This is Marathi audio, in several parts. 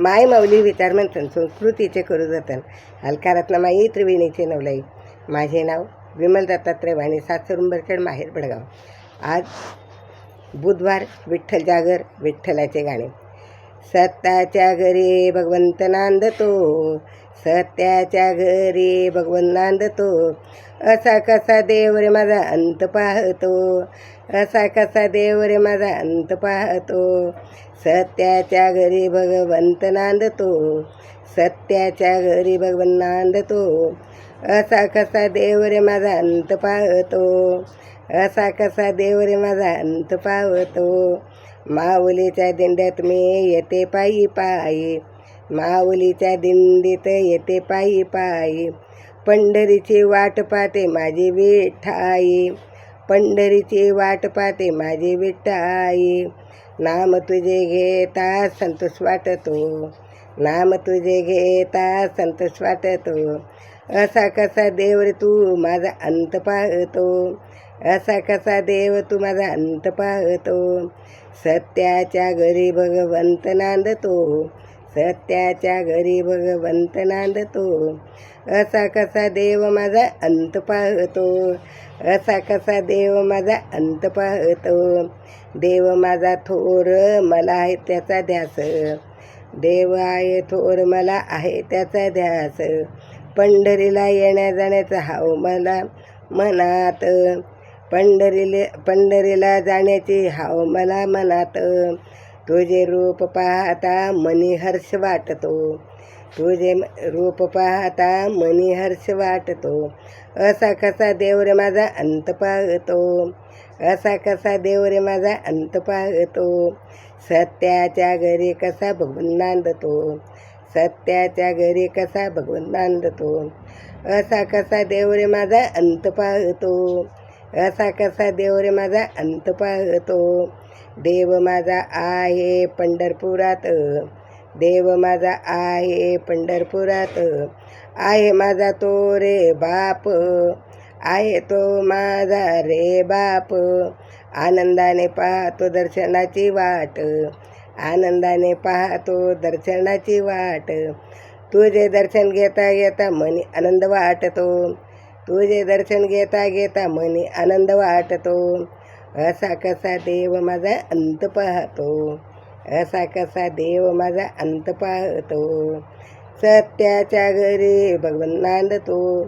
माय माऊली विचार मंथन संस्कृतीचे करू जतन. हलकारातला माई त्रिवेणीचे नवलाई. माझे नाव विमल दत्तात्रय वाणी सासरुंबरखेड माहेर बडगाव. आज बुधवार विठ्ठल जागर विठ्ठलाचे गाणे. सत्याच्या घरी भगवंत नांदतो. सत्याच्या घरी भगवंत नांदतो. असा कसा देव रे माझा अंत पाहतो. असा कसा देव रे माझा अंत पाहतो. सत्याच्या घरी भगवंत नांदतो. सत्याच्या घरी भगवन नांदतो. असा कसा देव रे माझा अंत पाहतो. असा कसा देव रे माझा अंत पावतो माऊलीच्या दिंड्यात मी येते पायी पायी. माऊलीच्या दिंडीत येते पायी पायी. पंढरीची वाट पाहते माझी विठाई. पंढरीची वाट पाहते माझी विठाई. नाम तुझे घेता संतोष वाटतो. नाम तुझे घेता संतोष वाटतो असा कसा देव रे तू माझा अंत पाहतो. असा कसा देव तू माझा अंत पाहतो. सत्याच्या घरी भगवंत नांदतो. सत्याच्या घरी भगवंत नांदतो. असा कसा देव माझा अंत पाहतो. असा कसा देव माझा अंत पाहतो. देव माझा थोर मला आहे त्याचा ध्यास. देव आहे थोर मला आहे त्याचा ध्यास. पंढरीला येण्या जाण्याचा हाव मला मनात. पंढरीले पंढरीला जाण्याची हाव मला मनात. तुझे रूप पाहता मनी हर्ष वाटतो. तुझे रूप पाहता मनी हर्ष वाटतो. असा कसा देव रे माझा अंत पाहतो. असा कसा देव रे माझा अंत पाहतो. सत्याच्या घरी कसा बघून नांदतो. सत्याच्या घरी कसा बघून नांदतो. असा कसा देव रे माझा अंत पाहतो. असा कसा देव रे माझा अंत पाहतो. देव माझा आहे पंढरपुरात. देव माझा आहे पंढरपुरात. आहे माझा तो रे बाप. आहे तो माझा रे बाप. आनंदाने पाहतो दर्शनाची वाट. आनंदाने पाहतो दर्शनाची वाट. तुझे दर्शन घेता घेता मनी आनंद वाटतो. तुझे दर्शन घेता घेता मनी आनंद वाटतो. असा कसा देव माझा अंत पाहतो. असा कसा देव माझा अंत पाहतो. सत्याच्या घरी भगवंत नांदतो.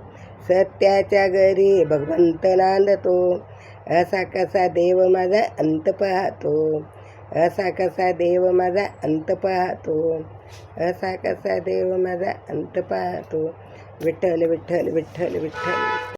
सत्याच्या घरी भगवंत नांदतो. असा कसा देव माझा अंत पाहतो. असा कसा देव माझा अंत पाहतो. असा कसा देव माझा अंत पाहतो. विठ्ठल विठ्ठल विठ्ठल विठ्ठल.